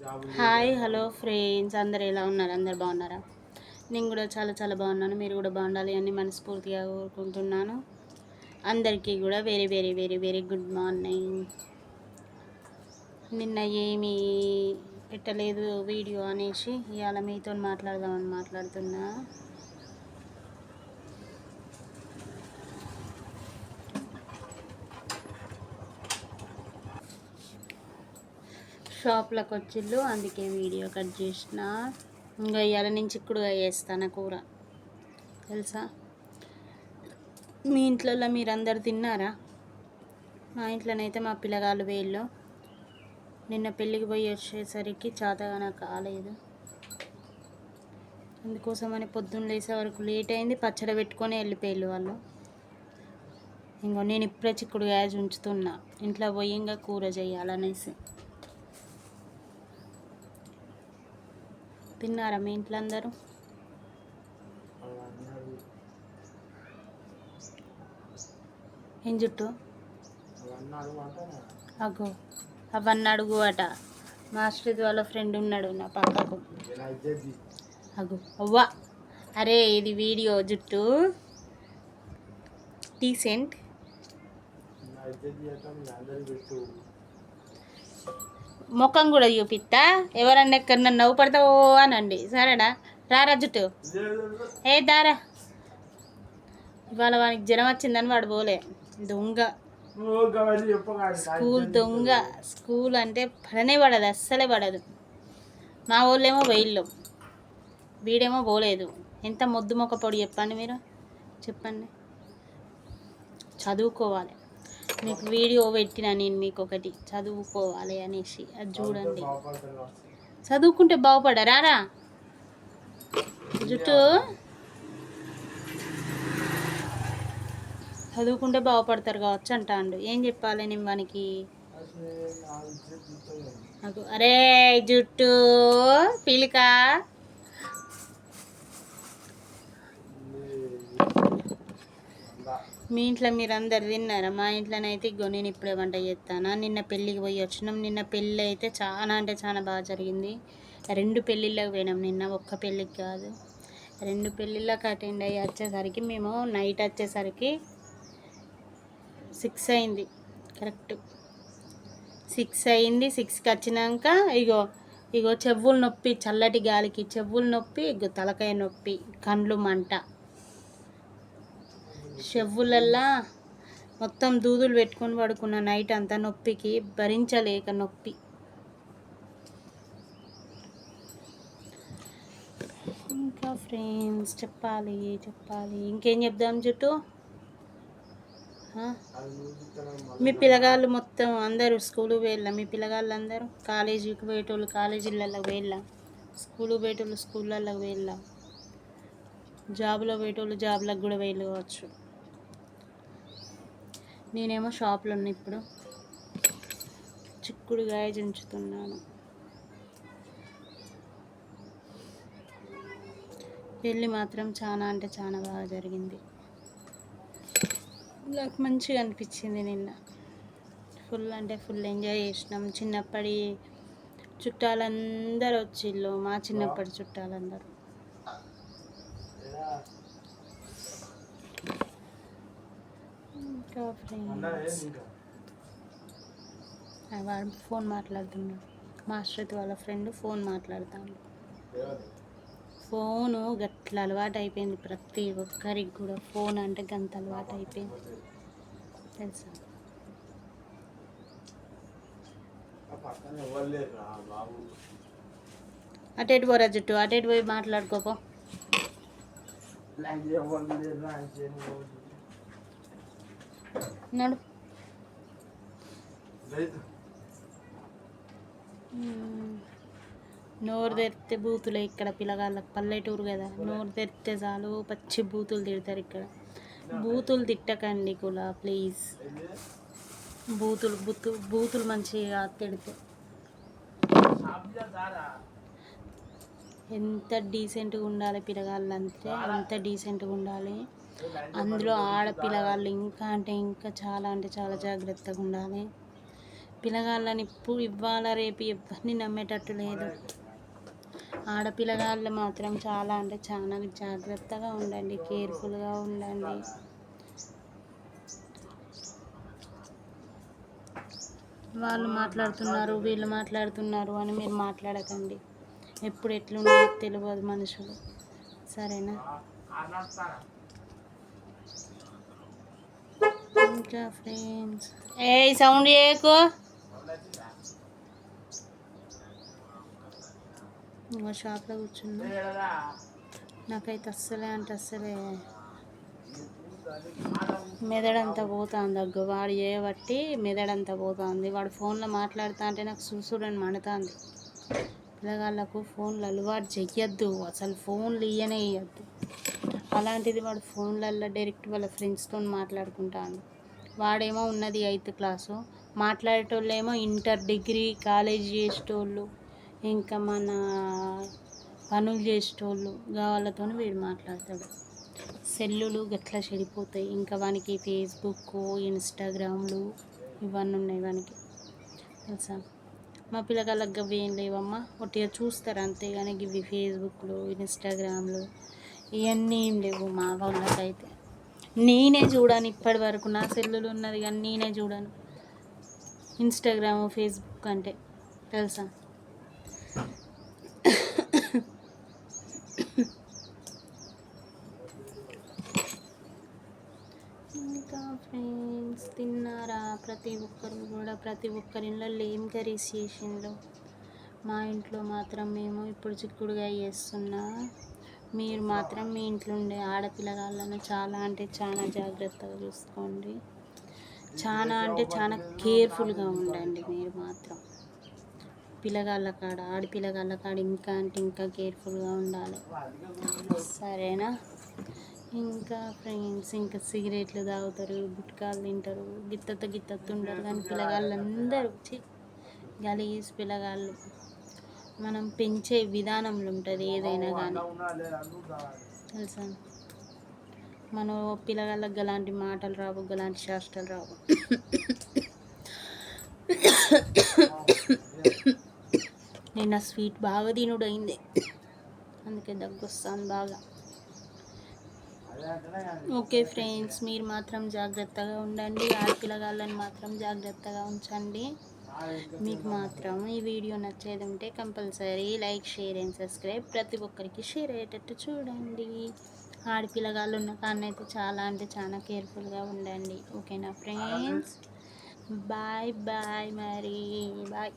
Hi hello friends. అందరు ఎలా ఉన్నారు? అందరు బాగున్నారా? నేను కూడా చాలా చాలా బాగున్నాను. మీరు కూడా బాగుండాలి అని మనస్ఫూర్తిగా కోరుకుంటున్నాను. అందరికీ కూడా very very very very good morning నిన్న ఏమీ పెట్టలేదు వీడియో అనేసి ఇవాళ మీతో మాట్లాడదామని మాట్లాడుతున్నా. షాప్లోకి వచ్చిళ్ళు అందుకే వీడియో కట్ చేసిన. ఇంకా ఇవాళ నేను చిక్కుడుగా వేస్తాను కూర. తెలుసా? మీ ఇంట్లో మీరందరు తిన్నారా? మా ఇంట్లోనైతే మా పిల్లగాళ్ళు వేళ్ళు. నిన్న పెళ్ళికి పోయి వచ్చేసరికి చాతగా నాకు కాలేదు. అందుకోసమని పొద్దున్న లేసే వరకు లేట్ అయింది. పచ్చడి పెట్టుకొని వెళ్ళిపోయారు వాళ్ళు. ఇంకో నేను ఇప్పుడే చిక్కుడు గ్యాస్ ఉంచుతున్నా ఇంట్లో పోయి ఇంకా కూర చేయాలనేసి. తిన్నారా మీ ఇంట్లో అందరూ ఏం జుట్టు? అగో అవన్నీ అడుగు అట. మాస్టర్ వాళ్ళ ఫ్రెండ్ ఉన్నాడు నా పక్కకు. అగో అవ్వా. అరే ఇది వీడియో జుట్టు. డీసెంట్ ముఖం కూడా చూపిస్తా ఎవరన్నా ఎక్కడ నన్ను నవ్వు పడతావో అనండి. సరేనా? రారా జుట్టు ఏ దారా? ఇవాళ వానికి జ్వరం వచ్చిందని వాడు పోలే. దొంగ. స్కూల్ దొంగ. స్కూల్ అంటే పడనే పడదు అస్సలే పడదు. మా వాళ్ళేమో వెయిళ్ళు వీడేమో పోలేదు. ఎంత మొద్దు మొక్క పొడి చెప్పండి మీరు? చెప్పండి. చదువుకోవాలి. మీకు వీడియో పెట్టిన నేను మీకు ఒకటి చదువుకోవాలి అనేసి. అది చూడండి. చదువుకుంటే బాగుపడరా రా జుట్టు. చదువుకుంటే బాగుపడతారు కావచ్చు అంటాండు. ఏం చెప్పాలి నేను మనకి అరే జుట్టు పిలిక. మీ ఇంట్లో మీరు అందరు తిన్నారా మా ఇంట్లోనైతే ఇగో నేను ఇప్పుడే వంట చేస్తాను నిన్న పెళ్ళికి పోయి వచ్చినాం. నిన్న పెళ్ళి అయితే చాలా అంటే చాలా బాగా జరిగింది. రెండు పెళ్ళిళ్ళకి పోయినాం నిన్న. ఒక్క పెళ్ళికి కాదు. రెండు పెళ్ళిళ్ళకి అటెండ్ అయ్యి వచ్చేసరికి మేము నైట్ వచ్చేసరికి సిక్స్ అయింది. కరెక్ట్. సిక్స్ అయింది. సిక్స్కి వచ్చినాక ఇగో ఇగో చెవులు నొప్పి చల్లటి గాలికి చెవులు నొప్పి ఇగో తలకాయ నొప్పి కండ్లు మంట. చెవులల్లా మొత్తం దూదులు పెట్టుకొని పడుకున్న నైట్ అంతా నొప్పికి భరించలేక నొప్పి. ఇంకా ఫ్రెండ్స్ చెప్పాలి చెప్పాలి. ఇంకేం చెప్దాం చుట్టూ మీ పిల్లగాళ్ళు మొత్తం అందరూ స్కూలు వెళ్ళా మీ పిల్లగాళ్ళు అందరూ కాలేజీకి పోయేటోళ్ళు కాలేజీలలో వెళ్ళా స్కూల్కి పోయేటోళ్ళు స్కూళ్ళల్లో వెళ్ళా జాబ్లో పోయేటోళ్ళు జాబ్లకు కూడా వెళ్ళవచ్చు నేనేమో షాప్లో ఉన్నా ఇప్పుడు చిక్కుడుగాయ చుంచుతున్నాను. పెళ్ళి మాత్రం చాలా అంటే చాలా బాగా జరిగింది. నాకు మంచిగా అనిపించింది నిన్న. ఫుల్ అంటే ఫుల్ ఎంజాయ్ చేసినాం. చిన్నప్పటి చుట్టాలందరూ వచ్చిళ్ళు మా చిన్నప్పటి చుట్టాలందరూ. ఫ్రెండ్స్ వాడు ఫోన్ మాట్లాడుతున్నాడు. మాస్టర్ వాళ్ళ ఫ్రెండ్ ఫోన్ మాట్లాడుతాడు ఫోను గట్ల అలవాటు అయిపోయింది ప్రతి ఒక్కరికి కూడా ఫోన్ అంటే గంత అలవాటు అయిపోయింది తెలుసా అటు ఇటు పోరా జుట్టు? అటు ఇటు పోయి మాట్లాడుకోపో? నడు. నోరు తెరిస్తే బూతులే ఇక్కడ పిల్లగాళ్ళకి పల్లెటూరు కదా. నోరు తెరిస్తే చాలు పచ్చి బూతులు తిడతారు ఇక్కడ. బూతులు తిట్టకండి కులా ప్లీజ్. బూతులు బూతు బూతులు మంచిగా తిడితే. ఎంత డీసెంట్గా ఉండాలి పిల్లగాళ్ళు అంతే అంత డీసెంట్గా ఉండాలి. అందులో ఆడపిల్లగాళ్ళు ఇంకా అంటే ఇంకా చాలా అంటే చాలా జాగ్రత్తగా ఉండాలి. పిల్లగాళ్ళని ఇప్పుడు ఇవ్వాల రేపు ఎవరిని నమ్మేటట్టు లేదు. ఆడపిల్లగాళ్ళు మాత్రం చాలా అంటే చాలా జాగ్రత్తగా ఉండండి కేర్ఫుల్గా ఉండండి. వాళ్ళు మాట్లాడుతున్నారు వీళ్ళు మాట్లాడుతున్నారు అని మీరు మాట్లాడకండి. ఎప్పుడు ఎట్లున్నాయో తెలియదు మనుషులు. సరేనా? ఇంకా ఫ్రెండ్స్ ఏ సౌండ్ చేయకు ఇంకో షాప్లో కూర్చున్నా. నాకైతే అస్సలే అంటే అస్సలే మెదడంతా పోతుంది అగ్గు. వాడు చేయబట్టి మెదడంతా పోతుంది. వాడు ఫోన్లో మాట్లాడుతా అంటే నాకు చూసుడని మండుతుంది పిల్లగాళ్ళకు ఫోన్లు అలవాటు చెయ్యొద్దు. అసలు ఫోన్లు ఇయ్యనే ఇయ్యద్దు. అలాంటిది వాడు ఫోన్లల్లో డైరెక్ట్ వాళ్ళ ఫ్రెండ్స్తో మాట్లాడుకుంటాను వాడేమో ఉన్నది ఎయిత్ క్లాసు. మాట్లాడేటోళ్ళేమో ఇంటర్ డిగ్రీ కాలేజ్ చేసేటోళ్ళు ఇంకా మన పనులు చేసేటోళ్ళు వాళ్ళతో వీడు మాట్లాడతాడు. సెల్లులు గట్లా చెడిపోతాయి. ఇంకా వానికి ఫేస్బుక్ ఇన్స్టాగ్రామ్లు ఇవన్నీ ఉన్నాయి వానికి. తెలుసా? మా పిల్లగాళ్ళకి గవి ఏం లేవమ్మా. ఒట్టిగా చూస్తారు అంతే కానీ ఇవి ఫేస్బుక్లు ఇన్స్టాగ్రామ్లు ఇవన్నీ ఏం లేవు మా వాళ్ళకైతే. నేనే చూడను ఇప్పటి వరకు. నా సెల్లులు ఉన్నది కానీ నేనే చూడను. ఇన్స్టాగ్రామ్ ఫేస్బుక్ అంటే తెలుసా? ఇంకా ఫ్రెండ్స్ తిన్నారా? ప్రతి ఒక్కరు కూడా ప్రతి ఒక్కరి ఏం కర్రీస్ చేసిండ్రు. మా ఇంట్లో మాత్రం మేము ఇప్పుడు చిక్కుడుగా చేస్తున్నా. మీరు మాత్రం మీ ఇంట్లో ఉండే ఆడపిల్లగాళ్ళను చాలా అంటే చాలా జాగ్రత్తగా చూసుకోండి. చాలా అంటే చాలా కేర్ఫుల్గా ఉండండి మీరు మాత్రం. పిల్లగాళ్ళ కాడ ఆడపిల్లగాళ్ళ కాడ ఇంకా అంటే ఇంకా కేర్ఫుల్గా ఉండాలి. సరేనా? ఇంకా ఫ్రెండ్స్ ఇంకా సిగరెట్లు తాగుతారు గుట్కాలు తింటారు గిత్తతో గిత్తత ఉండరు కానీ పిల్లగాళ్ళందరూ చి గలీజ్ పిల్లగాళ్ళు. మనం పెంచే విధానంలో ఉంటుంది ఏదైనా కానీ తెలుసా? మనం పిల్లగాళ్ళకి గలాంటి మాటలు రావు గలాంటి శాస్త్రాలు రావు. నేను ఆ స్వీట్ బాగా తినుడైంది అందుకే దగ్గు వస్తుంది బాగా. ఓకే ఫ్రెండ్స్ మీరు మాత్రం జాగ్రత్తగా ఉండండి. ఆడపిల్లగాళ్ళని మాత్రం జాగ్రత్తగా ఉంచండి. మీకు మాత్రం ఈ వీడియో నచ్చేది ఉంటే compulsory like share and subscribe. ప్రతి ఒక్కరికి షేర్ అయ్యేటట్టు చూడండి. ఆడపిల్లగాళ్ళు ఉన్న కాన్నైతే చాలా అంటే చాలా కేర్ఫుల్గా ఉండండి. ఓకేనా ఫ్రెండ్స్? బాయ్ బాయ్ మరి. బాయ్.